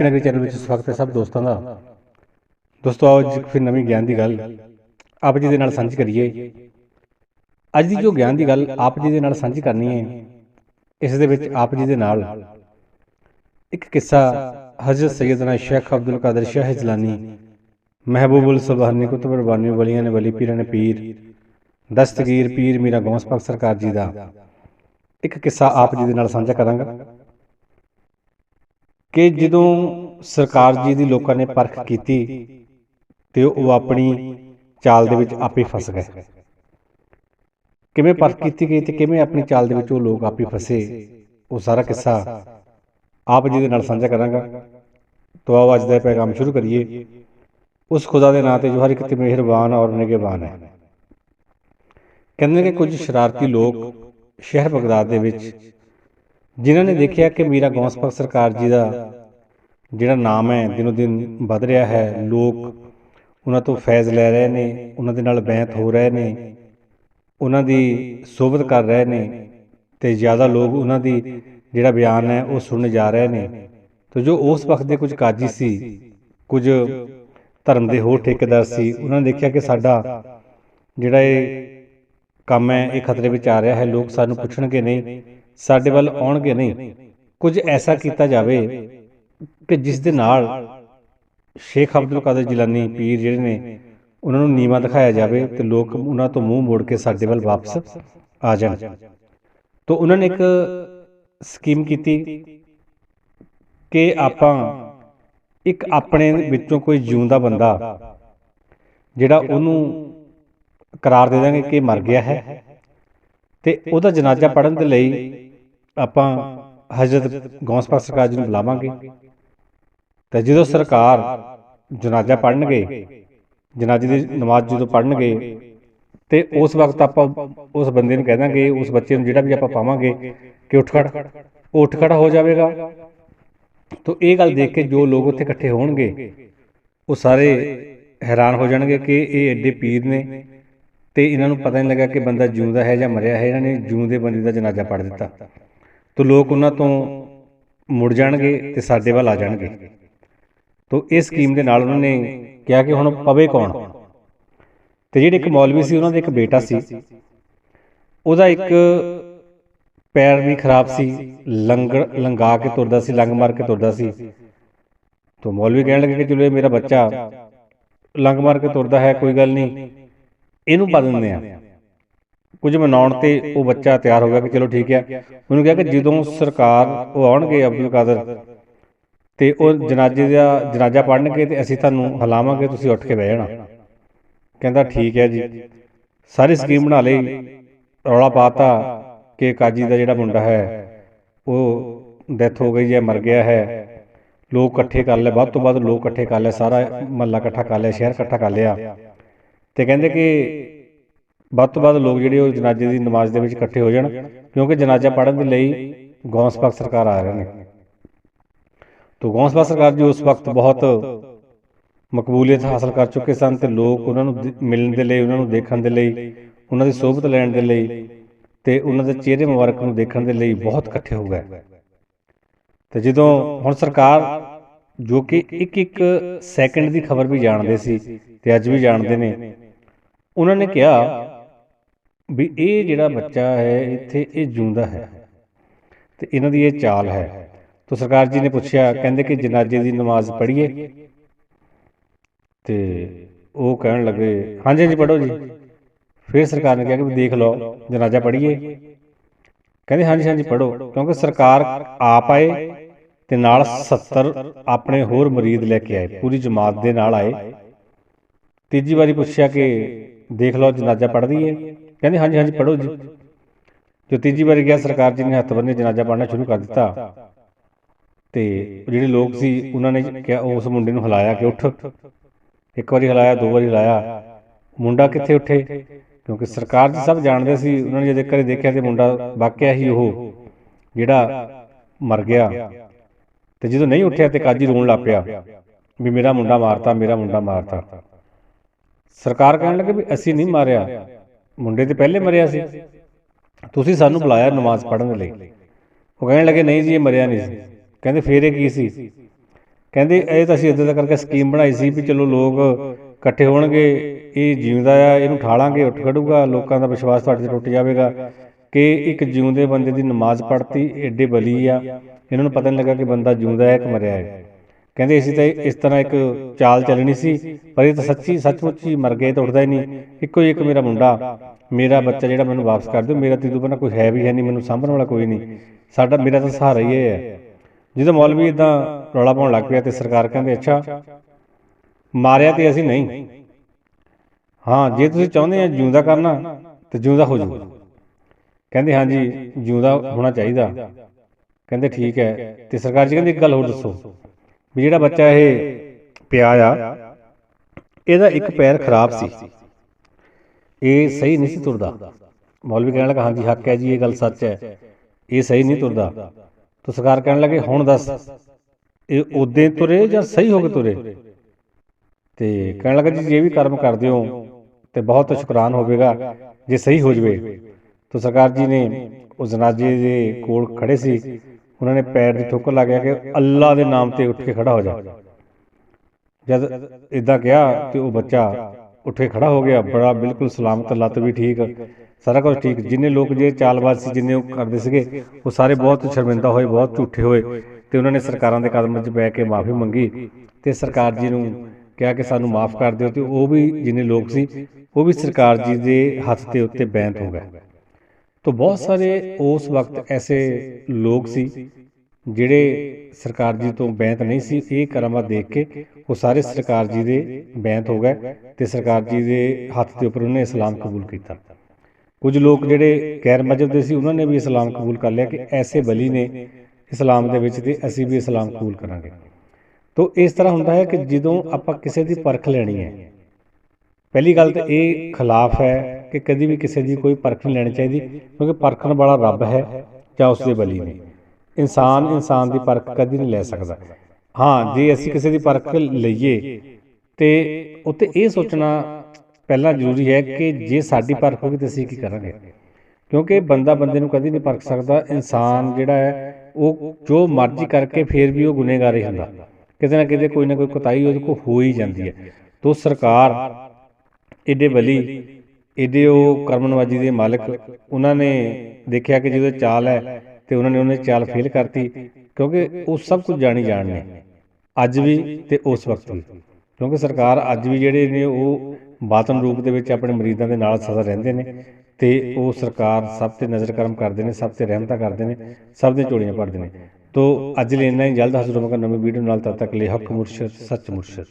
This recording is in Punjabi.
ਗਿਆਨ ਨਗਰੀ ਚੈਨਲ ਵਿੱਚ ਸਵਾਗਤ ਹੈ ਸਭ ਦੋਸਤਾਂ ਦਾ। ਦੋਸਤੋ, ਆਓ ਅੱਜ ਫਿਰ ਨਵੀਂ ਗਿਆਨ ਦੀ ਗੱਲ। ਆਪ ਜੀ ਦੇ ਨਾਲ ਸਾਂਝੀ ਕਰੀਏ। ਅੱਜ ਦੀ ਜੋ ਗਿਆਨ ਦੀ ਗੱਲ ਆਪ ਜੀ ਦੇ ਨਾਲ ਸਾਂਝੀ ਕਰਨੀ ਹੈ, ਇਸ ਦੇ ਵਿੱਚ ਆਪ ਜੀ ਦੇ ਨਾਲ ਇੱਕ ਕਿੱਸਾ ਹਜ਼ਰਤ ਸੈਯਦਨਾ ਸ਼ੇਖ ਅਬਦੁਲ ਕਾਦਰ ਸ਼ਾਹ ਜਲਾਨੀ ਮਹਿਬੂਬੁਲ ਸੁਬਹਾਨੀ ਕੁਤਬ ਰਬਾਨੀ ਵਲੀਆਂ ਨੇ, ਵਲੀ ਪੀਰਾਂ ਨੇ ਪੀਰ, ਦਸਤਗੀਰ ਪੀਰ ਮੀਰਾ ਗੌਸ ਪਾਕ ਸਰਕਾਰ ਜੀ ਦਾ। ਇੱਕ ਕਿੱਸਾ ਆਪ ਜੀ ਦੇ ਨਾਲ ਸਾਂਝਾ ਕਰਾਂਗਾ। ਕਿ ਜਦੋਂ ਸਰਕਾਰ ਜੀ ਦੀ ਲੋਕਾਂ ਨੇ ਪਰਖ ਕੀਤੀ ਤੇ ਉਹ ਆਪਣੀ ਚਾਲ ਦੇ ਵਿੱਚ ਆਪੇ ਫਸ ਗਏ। ਕਿਵੇਂ ਪਰਖ ਕੀਤੀ ਗਈ ਤੇ ਕਿਵੇਂ ਆਪਣੀ ਚਾਲ ਦੇ ਵਿੱਚ ਉਹ ਲੋਕ ਆਪੇ ਫਸੇ, ਉਹ ਸਾਰਾ ਕਿੱਸਾ ਆਪ ਜੀ ਦੇ ਨਾਲ ਸਾਂਝਾ ਕਰਾਂਗਾ। ਤੋ ਆਓ ਅੱਜ ਦਾ ਪੈਗਾਮ ਸ਼ੁਰੂ ਕਰੀਏ। ਉਸ ਖੁਦਾ ਦੇ ਨਾਂ ਤੇ ਜੋ ਹਰ ਇੱਕ ਤੇ ਮਿਹਰਬਾਨ ਔਰ ਨਿਗਹਿਬਾਨ ਹੈ। ਕਹਿੰਦੇ ਨੇ ਕਿ ਕੁਝ ਸ਼ਰਾਰਤੀ ਲੋਕ ਸ਼ਹਿਰ ਬਗਦਾਦ ਦੇ ਵਿੱਚ ਜਿਨ੍ਹਾਂ ਨੇ ਦੇਖਿਆ ਕਿ ਮੀਰਾ ਗੌਸ ਸਰਕਾਰ ਜੀ ਦਾ ਜਿਹੜਾ ਨਾਮ ਹੈ, ਦਿਨੋ ਦਿਨ ਵੱਧ ਰਿਹਾ ਹੈ, ਲੋਕ ਉਹਨਾਂ ਤੋਂ ਫੈਜ਼ ਲੈ ਰਹੇ ਨੇ, ਉਹਨਾਂ ਦੇ ਨਾਲ ਬੈਂਤ ਹੋ ਰਹੇ ਨੇ, ਉਹਨਾਂ ਦੀ ਸੋਭਤ ਕਰ ਰਹੇ ਨੇ ਤੇ ਜ਼ਿਆਦਾ ਲੋਕ ਉਹਨਾਂ ਦੀ ਜਿਹੜਾ ਬਿਆਨ ਹੈ, ਉਹ ਸੁਣਨ ਜਾ ਰਹੇ ਨੇ। ਤੇ ਜੋ ਉਸ ਵਕਤ ਦੇ ਕੁਝ ਕਾਜੀ ਸੀ, ਕੁਝ ਧਰਮ ਦੇ ਹੋਰ ਠੇਕੇਦਾਰ ਸੀ, ਉਹਨਾਂ ਨੇ ਦੇਖਿਆ ਕਿ ਸਾਡਾ ਜਿਹੜਾ ਇਹ ਕੰਮ ਹੈ, ਇਹ ਖਤਰੇ ਵਿੱਚ ਆ ਰਿਹਾ ਹੈ, ਲੋਕ ਸਾਨੂੰ ਪੁੱਛਣਗੇ, ਨਹੀਂ ਸਾਡੇ ਵੱਲ ਆਉਣਗੇ ਨਹੀਂ। ਕੁਝ ਐਸਾ ਕੀਤਾ ਜਾਵੇ ਕਿ ਜਿਸ ਦੇ ਨਾਲ ਸ਼ੇਖ ਅਬਦੁਲ ਕਾਦਰ ਜਿਲਾਨੀ ਪੀਰ ਜਿਹੜੇ ਨੇ, ਉਹਨਾਂ ਨੂੰ ਨੀਵਾ ਦਿਖਾਇਆ ਜਾਵੇ ਤੇ ਲੋਕ ਉਹਨਾਂ ਤੋਂ ਮੂੰਹ ਮੋੜ ਕੇ ਸਾਡੇ ਵੱਲ ਵਾਪਸ ਆ ਜਾਣ। ਤੋਂ ਉਹਨਾਂ ਨੇ ਇੱਕ ਸਕੀਮ ਕੀਤੀ ਕਿ ਆਪਾਂ ਇੱਕ ਆਪਣੇ ਵਿੱਚੋਂ ਕੋਈ ਜਿਉਂਦਾ ਬੰਦਾ ਜਿਹੜਾ ਉਹਨੂੰ ਕਰਾਰ ਦੇ ਦਾਂਗੇ ਕਿ ਮਰ ਗਿਆ ਹੈ ਤੇ ਉਹਦਾ ਜਨਾਜ਼ਾ ਪੜਨ ਦੇ ਲਈ ਆਪਾਂ ਹਜ਼ਰਤ ਗੌਸ ਪਾਕ ਸਰਕਾਰ ਜੀ ਨੂੰ ਬੁਲਾਵਾਂਗੇ। ਤੇ ਜਦੋਂ ਸਰਕਾਰ ਜਨਾਜ਼ਾ ਪੜਨਗੇ ਜਨਾਜ਼ੇ ਦੀ ਨਮਾਜ਼ ਜਦੋਂ ਪੜਨਗੇ ਤੇ ਉਸ ਵਕਤ ਆਪਾਂ ਉਸ ਬੰਦੇ ਨੂੰ ਕਹਿ ਦਾਂਗੇ, ਉਸ ਬੱਚੇ ਨੂੰ ਜਿਹੜਾ ਵੀ ਆਪਾਂ ਪਾਵਾਂਗੇ ਕਿ ਉੱਠ ਖੜ, ਉਹ ਉੱਠ ਖੜਾ ਹੋ ਜਾਵੇਗਾ। ਤੋਂ ਇਹ ਗੱਲ ਦੇਖ ਕੇ ਜੋ ਲੋਕ ਉੱਥੇ ਇਕੱਠੇ ਹੋਣਗੇ, ਉਹ ਸਾਰੇ ਹੈਰਾਨ ਹੋ ਜਾਣਗੇ ਕਿ ਇਹ ਐਡੇ ਪੀਰ ਨੇ ਤੇ ਇਹਨਾਂ ਨੂੰ ਪਤਾ ਨਹੀਂ ਲੱਗਾ ਕਿ ਬੰਦਾ ਜਿਉਂਦਾ ਹੈ ਜਾਂ ਮਰਿਆ ਹੈ, ਇਹਨਾਂ ਨੇ ਜਿਉਂਦੇ ਬੰਦੇ ਦਾ ਜਨਾਜ਼ਾ ਪੜ ਦਿੱਤਾ। ਤੋਂ ਲੋਕ ਉਹਨਾਂ ਤੋਂ ਮੁੜ ਜਾਣਗੇ ਤੇ ਸਾਡੇ ਵੱਲ ਆ ਜਾਣਗੇ। ਤੋਂ ਇਸ ਸਕੀਮ ਦੇ ਨਾਲ ਉਹਨਾਂ ਨੇ ਕਿਹਾ ਕਿ ਹੁਣ ਪਵੇ ਕੌਣ? ਤੇ ਜਿਹੜੇ ਇੱਕ ਮੌਲਵੀ ਸੀ, ਉਹਨਾਂ ਦਾ ਇੱਕ ਬੇਟਾ ਸੀ। ਉਹਦਾ ਇੱਕ ਪੈਰ ਵੀ ਖਰਾਬ ਸੀ, ਲੰਗੜ, ਲੰਗਾ ਕੇ ਤੁਰਦਾ ਸੀ, ਲੰਗ ਮਾਰ ਕੇ ਤੁਰਦਾ ਸੀ। ਤੋਂ ਮੌਲਵੀ ਕਹਿਣ ਲੱਗੇ ਕਿ ਚਲੋ ਇਹ ਮੇਰਾ ਬੱਚਾ, ਲੰਗ ਮਾਰ ਕੇ ਤੁਰਦਾ ਹੈ, ਕੋਈ ਗੱਲ ਨਹੀਂ। ਇਹਨੂੰ ਪਾ ਦਿੰਦੇ ਆ। ਕੁਝ ਮਨਾਉਣ ਤੇ ਉਹ ਬੱਚਾ ਤਿਆਰ ਹੋ ਗਿਆ ਕਿ ਚਲੋ ਠੀਕ ਹੈ ਉਹਨੂੰ ਕਿਹਾ ਕਿ ਜਦੋਂ ਸਰਕਾਰ ਉਹ ਆਉਣਗੇ ਅਬਦੁਲ ਕਾਦਰ ਤੇ ਉਹ ਜਨਾਜ਼ੇ ਦਾ ਜਨਾਜ਼ਾ ਪੜਨਗੇ ਤੇ ਅਸੀਂ ਤੁਹਾਨੂੰ ਹਲਾਵਾਂਗੇ, ਤੁਸੀਂ ਉੱਠ ਕੇ ਬਹਿ ਜਾਣਾ। ਕਹਿੰਦਾ ਠੀਕ ਹੈ ਜੀ। ਸਾਰੀ ਸਕੀਮ ਬਣਾ ਲਈ, ਰੌਲਾ ਪਾਤਾ ਕਿ ਕਾਜੀ ਦਾ ਜਿਹੜਾ ਮੁੰਡਾ ਹੈ, ਉਹ ਡੈਥ ਹੋ ਗਈ ਹੈ, ਮਰ ਗਿਆ ਹੈ। ਲੋਕ ਇਕੱਠੇ ਕਰ ਲਏ, ਵੱਧ ਤੋਂ ਵੱਧ ਲੋਕ ਇਕੱਠੇ ਕਰ ਲਏ, ਸਾਰਾ ਮਹੱਲਾ ਇਕੱਠਾ ਕਰ ਲਿਆ, ਸ਼ਹਿਰ ਇਕੱਠਾ ਕਰ ਲਿਆ। ਤੇ ਕਹਿੰਦੇ ਕਿ ਵੱਧ ਤੋਂ ਵੱਧ ਲੋਕ ਜਿਹੜੇ ਉਹ ਜਨਾਜ਼ੇ ਦੀ ਨਮਾਜ਼ ਦੇ ਵਿੱਚ ਇਕੱਠੇ ਹੋ ਜਾਣ, ਕਿਉਂਕਿ ਜਨਾਜ਼ਾ ਪੜਨ ਦੇ ਲਈ ਗੌਸ ਪਾਕ ਸਰਕਾਰ ਆ ਰਹੇ ਨੇ। ਤੋਂ ਗੌਂਸ ਪਾਕ ਸਰਕਾਰ ਜੀ ਉਸ ਵਕਤ ਬਹੁਤ ਮਕਬੂਲੀਅਤ ਹਾਸਲ ਕਰ ਚੁੱਕੇ ਸਨ ਤੇ ਲੋਕ ਉਹਨਾਂ ਨੂੰ ਮਿਲਣ ਦੇ ਲਈ, ਉਹਨਾਂ ਨੂੰ ਦੇਖਣ ਦੇ ਲਈ, ਉਹਨਾਂ ਦੀ ਸੋਭਤ ਲੈਣ ਦੇ ਲਈ ਤੇ ਉਹਨਾਂ ਦੇ ਚਿਹਰੇ ਮੁਬਾਰਕ ਨੂੰ ਦੇਖਣ ਦੇ ਲਈ ਬਹੁਤ ਇਕੱਠੇ ਹੋ ਗਏ। ਤੇ ਜਦੋਂ ਹੁਣ ਸਰਕਾਰ ਜੋ ਕਿ ਇੱਕ ਇੱਕ ਸੈਕਿੰਡ ਦੀ ਖਬਰ ਵੀ ਜਾਣਦੇ ਸੀ ਤੇ ਅੱਜ ਵੀ ਜਾਣਦੇ ਨੇ, ਉਹਨਾਂ ਨੇ ਕਿਹਾ ਵੀ ਇਹ ਜਿਹੜਾ ਬੱਚਾ ਹੈ, ਇੱਥੇ ਇਹ ਜਿਉਂਦਾ ਹੈ। ਤੇ ਇਹਨਾਂ ਦੀ ਇਹ ਚਾਲ ਹੈ। ਤਾਂ ਸਰਕਾਰ ਜੀ ਨੇ ਪੁੱਛਿਆ, ਕਹਿੰਦੇ ਕਿ ਜਨਾਜ਼ੇ ਦੀ ਨਮਾਜ਼ ਪੜ੍ਹੀਏ? ਤੇ ਉਹ ਕਹਿਣ ਲੱਗੇ, ਹਾਂਜੀ ਹਾਂਜੀ ਪੜੋ ਜੀ। ਫਿਰ ਸਰਕਾਰ ਨੇ ਕਿਹਾ ਕਿ ਦੇਖ ਲਓ, ਜਨਾਜ਼ਾ ਪੜ੍ਹੀਏ। ਕਹਿੰਦੇ, ਹਾਂਜੀ ਹਾਂਜੀ, ਪੜ੍ਹੋ। ਕਿਉਂਕਿ ਸਰਕਾਰ ਆਪ ਆਏ ਤੇ ਨਾਲ 70 ਆਪਣੇ ਹੋਰ ਮਰੀਦ ਲੈ ਕੇ ਆਏ, ਪੂਰੀ ਜਮਾਤ ਦੇ ਨਾਲ ਆਏ। ਤੀਜੀ ਵਾਰੀ ਪੁੱਛਿਆ ਕਿ ਦੇਖ ਲਓ, ਜਨਾਜ਼ਾ ਪੜ੍ਹ ਦਈਏ ਕਹਿੰਦੇ, ਹਾਂਜੀ ਹਾਂਜੀ ਪੜੋ ਜੀ। ਜੋ ਤੀਜੀ ਵਾਰੀ ਗਿਆ ਸਰਕਾਰ ਜੀ ਨੇ ਹੱਥ ਬੰਨੇ ਜਨਾਜ਼ਾ ਪੜ੍ਹਨਾ ਸ਼ੁਰੂ ਕਰ ਦਿੱਤਾ। ਤੇ ਜਿਹੜੇ ਲੋਕ ਸੀ, ਉਹਨਾਂ ਨੇ ਕਿਹਾ, ਉਸ ਮੁੰਡੇ ਨੂੰ ਹਿਲਾਇਆ ਕਿ ਉੱਠ। ਇੱਕ ਵਾਰੀ ਹਿਲਾਇਆ, ਦੋ ਵਾਰੀ ਹਿਲਾਇਆ। ਮੁੰਡਾ ਕਿੱਥੇ ਉੱਠੇ? ਕਿਉਂਕਿ ਸਰਕਾਰ ਜੀ ਸਭ ਜਾਣਦੇ ਸੀ, ਉਹਨਾਂ ਨੇ ਜਦ ਘਰੇ ਦੇਖਿਆ ਤੇ ਮੁੰਡਾ ਵਾਕਿਆ ਹੀ ਉਹ, ਜਿਹੜਾ ਮਰ ਗਿਆ। ਤੇ ਜਦੋਂ ਨਹੀਂ ਉੱਠਿਆ ਤੇ ਕਾਜੀ ਰੋਣ ਲੱਗ ਪਿਆ ਵੀ ਮੇਰਾ ਮੁੰਡਾ ਮਾਰਤਾ, ਮੇਰਾ ਮੁੰਡਾ ਮਾਰਤਾ। ਸਰਕਾਰ ਕਹਿਣ ਲੱਗੇ ਵੀ ਅਸੀਂ ਨਹੀਂ ਮਾਰਿਆ। ਮੁੰਡੇ ਤੇ ਪਹਿਲੇ ਮਰਿਆ ਸੀ। ਤੁਸੀਂ ਸਾਨੂੰ ਬੁਲਾਇਆ ਨਮਾਜ਼ ਪੜ੍ਹਨ ਲਈ। ਉਹ ਕਹਿਣ ਲੱਗੇ, ਨਹੀਂ ਜੀ, ਇਹ ਮਰਿਆ ਨਹੀਂ ਸੀ। ਕਹਿੰਦੇ, ਫੇਰ ਇਹ ਕੀ ਸੀ? ਕਹਿੰਦੇ, ਇਹ ਤਾਂ ਅਸੀਂ ਇਦਾਂ ਦਾ ਕਰਕੇ ਸਕੀਮ ਬਣਾਈ ਸੀ ਵੀ ਚਲੋ ਲੋਕ ਇਕੱਠੇ ਹੋਣਗੇ, ਇਹ ਜਿਉਂਦਾ ਆ, ਇਹਨੂੰ ਠਾਲਾਂਗੇ, ਉੱਠ ਖੜੂਗਾ, ਲੋਕਾਂ ਦਾ ਵਿਸ਼ਵਾਸ ਤੁਹਾਡੇ ਤੇ ਟੁੱਟ ਜਾਵੇਗਾ ਕਿ ਇੱਕ ਜਿਉਂਦੇ ਬੰਦੇ ਦੀ ਨਮਾਜ਼ ਪੜ੍ਹਤੀ, ਏਡੇ ਬਲੀ ਆ। ਇਹਨਾਂ ਨੂੰ ਪਤਾ ਨਹੀਂ ਲੱਗਾ ਕਿ ਬੰਦਾ ਜਿਉਂਦਾ ਹੈ ਕਿ ਮਰਿਆ ਹੈ। ਕਹਿੰਦੇ ਅਸੀਂ ਤਾਂ ਇਸ ਤਰ੍ਹਾਂ ਇੱਕ ਚਾਲ ਚੱਲਣੀ ਸੀ, ਪਰ ਇਹ ਤਾਂ ਸੱਚੀ ਸੱਚਮੁੱਚ ਹੀ ਮਰ ਗਏ ਤਾਂ ਉੱਠਦਾ ਹੀ ਨਹੀਂ। ਇੱਕੋ ਹੀ ਇੱਕ ਮੇਰਾ ਮੁੰਡਾ, ਮੇਰਾ ਬੱਚਾ ਜਿਹੜਾ ਮੈਨੂੰ ਵਾਪਸ ਕਰ ਦਿਓ, ਮੇਰਾ ਤੀਦੂ ਬਣਾ ਕੋਈ ਹੈ ਵੀ ਹੈ ਨਹੀਂ, ਮੈਨੂੰ ਸਾਂਭਣ ਵਾਲਾ ਕੋਈ ਨਹੀਂ। ਸਾਡਾ, ਮੇਰਾ ਤਾਂ ਸਹਾਰਾ ਹੀ ਹੈ। ਜਦੋਂ ਮੌਲਵੀ ਇਦਾਂ ਰੌਲਾ ਪਾਉਣ ਲੱਗ ਪਿਆ ਤੇ ਸਰਕਾਰ ਕਹਿੰਦੇ, ਅੱਛਾ, ਮਾਰਿਆ ਤੇ ਅਸੀਂ ਨਹੀਂ। ਹਾਂ, ਜੇ ਤੁਸੀਂ ਚਾਹੁੰਦੇ ਆ ਜਿਉਂਦਾ ਕਰਨਾ, ਤੇ ਜਿਉਂਦਾ ਹੋ ਜਾਊ ਕਹਿੰਦੇ, ਹਾਂਜੀ, ਜਿਉਂਦਾ ਹੋਣਾ ਚਾਹੀਦਾ। ਕਹਿੰਦੇ, ਠੀਕ ਹੈ। ਤੇ ਸਰਕਾਰ ਜੀ ਕਹਿੰਦੀ, ਇੱਕ ਗੱਲ ਹੋਰ ਦੱਸੋ। ਵੀ ਜਿਹੜਾ ਬੱਚਾ ਇਹ ਪਿਆ ਆ ਇਹਦਾ ਇੱਕ ਪੈਰ ਖਰਾਬ ਸੀ। ਇਹ ਸਹੀ ਨਹੀਂ ਸੀ ਤੁਰਦਾ। ਮੌਲਵੀ ਕਹਿਣ ਲੱਗਾ ਹਾਂਜੀ ਹੱਕ ਹੈ ਜੀ ਇਹ ਗੱਲ ਸੱਚ ਹੈ। ਇਹ ਸਹੀ ਨਹੀਂ ਤੁਰਦਾ। ਤਾਂ ਸਰਕਾਰ ਕਹਿਣ ਲੱਗੇ ਹੁਣ ਦੱਸ। ਇਹ ਉਦੇ ਤੁਰੇ ਜਾਂ ਸਹੀ ਹੋ ਕੇ ਤੁਰੇ? ਤੇ ਕਹਿਣ ਲੱਗਾ ਜੀ ਜੇ ਵੀ ਕਰਮ ਕਰਦੇ ਹੋ ਤੇ ਬਹੁਤ ਸ਼ੁਕਰਾਨ ਹੋਵੇਗਾ। ਜੇ ਸਹੀ ਹੋ ਜਵੇ। ਤਾਂ ਸਰਕਾਰ ਜੀ ਨੇ ਉਸ ਜਨਾਜੇ ਦੇ ਕੋਲ ਖੜੇ ਸੀ। ਉਹਨਾਂ ਨੇ ਪੈਰ ਦੀ ਠੋਕਰ ਲਾ ਗਿਆ ਕਿ ਅੱਲਾ ਦੇ ਨਾਮ ਤੇ ਉੱਠ ਕੇ ਖੜਾ ਹੋ ਜਾ। ਜਦ ਇਦਾਂ ਕਿਹਾ ਤੇ ਉਹ ਬੱਚਾ ਉੱਠ ਖੜਾ ਹੋ ਗਿਆ, ਬੜਾ ਬਿਲਕੁਲ ਸਲਾਮਤ, ਲੱਤ ਵੀ ਠੀਕ, ਸਾਰਾ ਕੁਝ ਠੀਕ। ਜਿੰਨੇ ਲੋਕ ਜੇ ਚਾਲਬਾਜ਼ ਸੀ, ਜਿੰਨੇ ਉਹ ਕਰਦੇ ਸੀਗੇ, ਉਹ ਸਾਰੇ ਬਹੁਤ ਸ਼ਰਮਿੰਦਾ ਹੋਏ, ਬਹੁਤ ਝੂਠੇ ਹੋਏ ਤੇ ਉਹਨਾਂ ਨੇ ਸਰਕਾਰਾਂ ਦੇ ਕਦਮ 'ਚ ਬੈ ਕੇ ਮਾਫੀ ਮੰਗੀ ਤੇ ਸਰਕਾਰ ਜੀ ਨੂੰ ਕਿਹਾ ਕਿ ਸਾਨੂੰ ਮਾਫ ਕਰ ਦਿਓ ਤੇ ਉਹ ਵੀ ਜਿੰਨੇ ਲੋਕ ਸੀ, ਉਹ ਵੀ ਸਰਕਾਰ ਜੀ ਦੇ ਹੱਥ ਦੇ ਉੱਤੇ ਬੈਂਤ ਹੋ ਗਏ। तो ਬਹੁਤ ਸਾਰੇ ਉਸ ਵਕਤ ਐਸੇ ਲੋਕ ਸੀ ਜਿਹੜੇ ਸਰਕਾਰ ਜੀ ਤੋਂ ਬੈਂਤ ਨਹੀਂ ਸੀ ਇਹ ਕਰਾਮਾਤ ਦੇਖ ਕੇ ਉਹ ਸਾਰੇ ਸਰਕਾਰ ਜੀ ਦੇ ਬੈਂਤ ਹੋ ਗਏ ਤੇ ਸਰਕਾਰ ਜੀ ਦੇ ਹੱਥ ਦੇ ਉੱਪਰ ਉਹਨੇ ਇਸਲਾਮ ਕਬੂਲ ਕੀਤਾ ਕੁਝ ਲੋਕ ਜਿਹੜੇ ਗੈਰ ਮਜਹਬ ਦੇ ਸੀ ਉਹਨਾਂ ਨੇ ਵੀ ਇਸਲਾਮ ਕਬੂਲ ਕਰ ਲਿਆ ਕਿ ਐਸੇ ਬਲੀ ਨੇ ਇਸਲਾਮ ਦੇ ਵਿੱਚ ਤੇ ਅਸੀਂ ਵੀ ਇਸਲਾਮ ਕਬੂਲ ਕਰਾਂਗੇ ਤੋ ਇਸ ਤਰ੍ਹਾਂ ਹੁੰਦਾ ਹੈ ਕਿ ਜਦੋਂ ਆਪਾਂ ਕਿਸੇ ਦੀ ਪਰਖ ਲੈਣੀ ਹੈ ਪਹਿਲੀ ਗੱਲ ਤਾਂ ਇਹ ਖਿਲਾਫ ਹੈ ਕਿ ਕਦੀ ਵੀ ਕਿਸੇ ਦੀ ਕੋਈ ਪਰਖ ਨਹੀਂ ਲੈਣੀ ਚਾਹੀਦੀ, ਕਿਉਂਕਿ ਪਰਖਣ ਵਾਲਾ ਰੱਬ ਹੈ ਜਾਂ ਉਸ ਦੇ ਬਲੀ ਨੇ ਇਨਸਾਨ ਇਨਸਾਨ ਦੀ ਪਰਖ ਕਦੀ ਨਹੀਂ ਲੈ ਸਕਦਾ। ਹਾਂ, ਜੇ ਅਸੀਂ ਕਿਸੇ ਦੀ ਪਰਖ ਲਈਏ, ਤੇ ਉੱਤੇ ਇਹ ਸੋਚਣਾ ਪਹਿਲਾਂ ਜ਼ਰੂਰੀ ਹੈ ਕਿ ਜੇ ਸਾਡੀ ਪਰਖ ਹੋਵੇ ਤਾਂ ਅਸੀਂ ਕੀ ਕਰਾਂਗੇ? ਕਿਉਂਕਿ ਬੰਦਾ ਬੰਦੇ ਨੂੰ ਕਦੀ ਨਹੀਂ ਪਰਖ ਸਕਦਾ। ਇਨਸਾਨ ਜਿਹੜਾ ਹੈ, ਉਹ ਜੋ ਮਰਜ਼ੀ ਕਰਕੇ ਫੇਰ ਵੀ ਉਹ ਗੁਨੇਗਾਰ ਹੀ ਹੁੰਦਾ। ਕਿਤੇ ਨਾ ਕਿਤੇ ਕੋਈ ਨਾ ਕੋਈ ਕੁਤਾਈ ਉਹਦੇ ਕੋਲ ਹੋ ਹੀ ਜਾਂਦੀ ਹੈ। ਤੋਂ ਸਰਕਾਰ ਏਡੇ ਬਲੀ ਏਡੇ ਉਹ ਕਰਮਨਵਾਜੀ ਦੇ ਮਾਲਕ ਉਹਨਾਂ ਨੇ ਦੇਖਿਆ ਕਿ ਜਦੋਂ ਚਾਲ ਹੈ ਤੇ ਉਹਨਾਂ ਨੇ ਉਹਨੇ ਚਾਲ ਫੇਲ ਕਰਤੀ, ਕਿਉਂਕਿ ਉਹ ਸਭ ਕੁਝ ਜਾਣੀ ਜਾਣ ਨੇ, ਅੱਜ ਵੀ ਤੇ ਉਸ ਵਕਤ ਵੀ। ਕਿਉਂਕਿ ਸਰਕਾਰ ਅੱਜ ਵੀ ਜਿਹੜੇ ਨੇ ਉਹ ਬਾਤਨ ਰੂਪ ਦੇ ਵਿੱਚ ਆਪਣੇ ਮਰੀਜ਼ਾਂ ਦੇ ਨਾਲ ਸਦਾ ਰਹਿੰਦੇ ਨੇ ਤੇ ਉਹ ਸਰਕਾਰ ਸਭ ਤੇ ਨਜ਼ਰ ਕਰਮ ਕਰਦੇ ਨੇ, ਸਭ ਤੇ ਰਹਿਮਤਾ ਕਰਦੇ ਨੇ, ਸਭ ਦੇ ਝੋਲੀਆਂ ਭਰਦੇ ਨੇ। ਤੋ ਅੱਜ ਲਈ ਇੰਨਾ ਹੀ। ਜਲਦ ਹਾਜ਼ਰ ਹੋਵਾਂਗਾ ਨਵੀਂ ਵੀਡੀਓ ਨਾਲ, ਤਦ ਤੱਕ ਲਈ ਹੱਕ ਮੁਰਸ਼ਦ, ਸੱਚ ਮੁਰਸ਼ਦ।